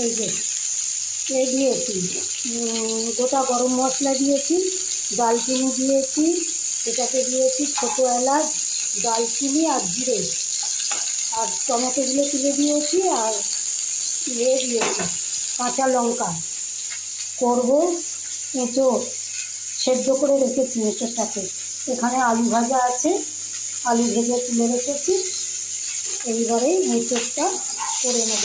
এই যে, এই দিয়েছি গোটা গরম মশলা দিয়েছি দালচিনি দিয়েছি এটাকে দিয়েছি ছোটো এলাচ দালচিনি আর জিরে। আর টমেটোগুলো তুলে দিয়েছি আর ইয়ে দিয়েছি, কাঁচা লঙ্কা। করব এঁচোড় সেদ্ধ করে রেখেছি এঁচোড়টাকে এখানে আলু ভাজা আছে, আলু ভেজে তুলে রেখেছি। এইবারে এঁচোড়টা করে নেব।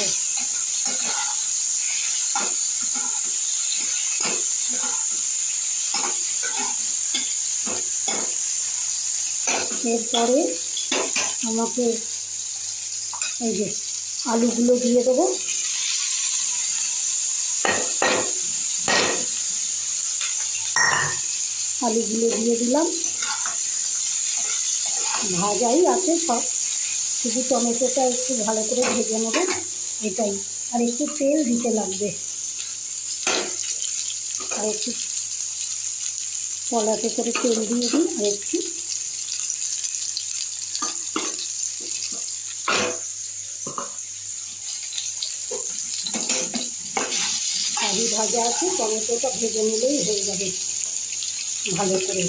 এরপরে আমাকে এই যে আলুগুলো দিয়ে দেবো। আলুগুলো দিয়ে দিলাম। ভাজাই আছে সব। শুধু টমেটোটা একটু ভালো করে ভেজে নেব, এটাই। আর একটু তেল দিতে লাগবে। আর একটু কলাতে করে তেল দিয়ে দিই, আর একটু আলু ভাজা আছে, টমেটোটা ভেজে নিলেই হয়ে যাবে ভালো করে।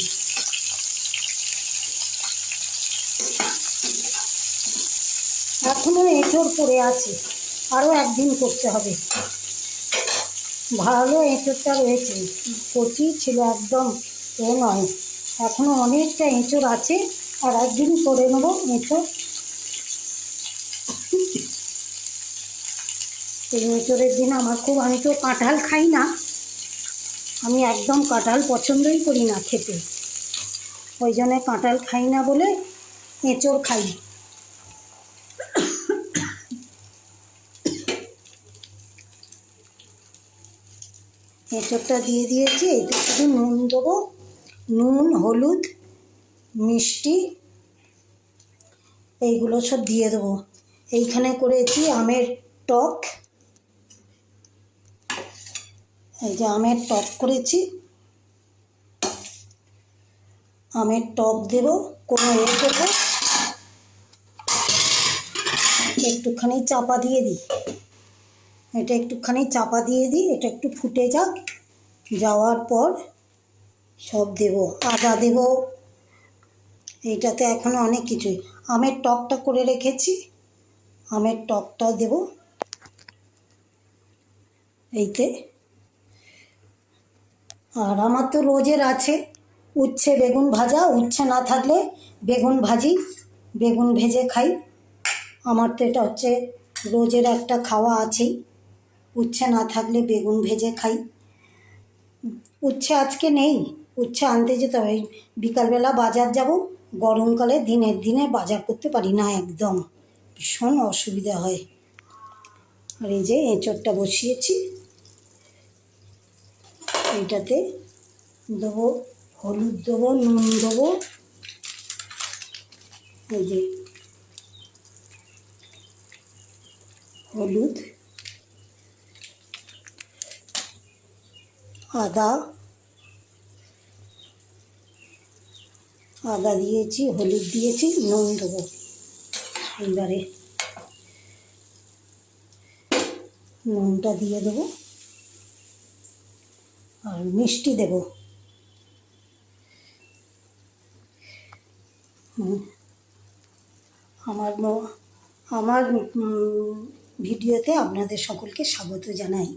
এখনও এঁচড় পড়ে আছে, আরও একদিন করতে হবে। ভালো এঁচড়টা রয়েছে, কচি ছিল একদম এ নয়। এখনও অনেকটা এঁচড় আছে, আর একদিন করে নেব এঁচড়। এই এঁচড়ের দিন আমার খুব, আমি তো কাঁঠাল খাই না। আমি একদম কাঁঠাল পছন্দই করি না খেতে। ওই জন্য কাঁঠাল খাই না বলে এঁচড় খাই। এঁচড়টা দিয়ে দিয়েছি, এতে শুধু নুন দেবো। নুন, হলুদ, মিষ্টি, এইগুলো সব দিয়ে দেবো। এইখানে করেছি আমের টক। এই যে আমের টক করেছি। আমের টক দেব, কোনো এ দেবো একটুখানি চাপা দিয়ে দিই। এটা একটুখানি চাপা দিয়ে দিই, এটা একটু ফুটে যাক। যাওয়ার পর সব দেব, আদা দেব। এইটাতে এখনও অনেক কিছুই। আমের টকটা করে রেখেছি। আমের টকটা দেব। এইতে আর আমার তো রোজের আছে। উচ্ছে বেগুন ভাজা, উচ্ছে না থাকলে বেগুন ভাজি, বেগুন ভেজে খাই। আমার তো এটা হচ্ছে রোজের একটা খাওয়া আছেই। উচ্ছে না থাকলে বেগুন ভেজে খাই। উচ্ছে আজকে নেই। উচ্ছে আনতে যেতে হবে। বিকালবেলা বাজার যাব। গরমকালে দিনের দিনে বাজার করতে পারি না একদম। ভীষণ অসুবিধা হয়। আর এই যে এঁচড়টা বসিয়েছি। এইটাতে দেবো, হলুদ দেবো, নুন দেবো। এই যে হলুদ, আদা আদা দিয়েছি, হলুদ দিয়েছি, নুন দেবো। এবারে নুনটা দিয়ে দেবো। আর মিষ্টি দেব। আমার আমার ভিডিওতে আপনাদের সকলকে স্বাগত জানাই।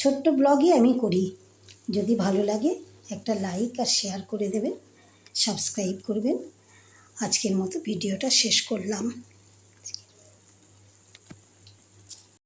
ছোট্ট ব্লগই আমি করি। যদি ভালো লাগে, একটা লাইক আর শেয়ার করে দেবেন, সাবস্ক্রাইব করবেন। আজকের মতো ভিডিওটা শেষ করলাম।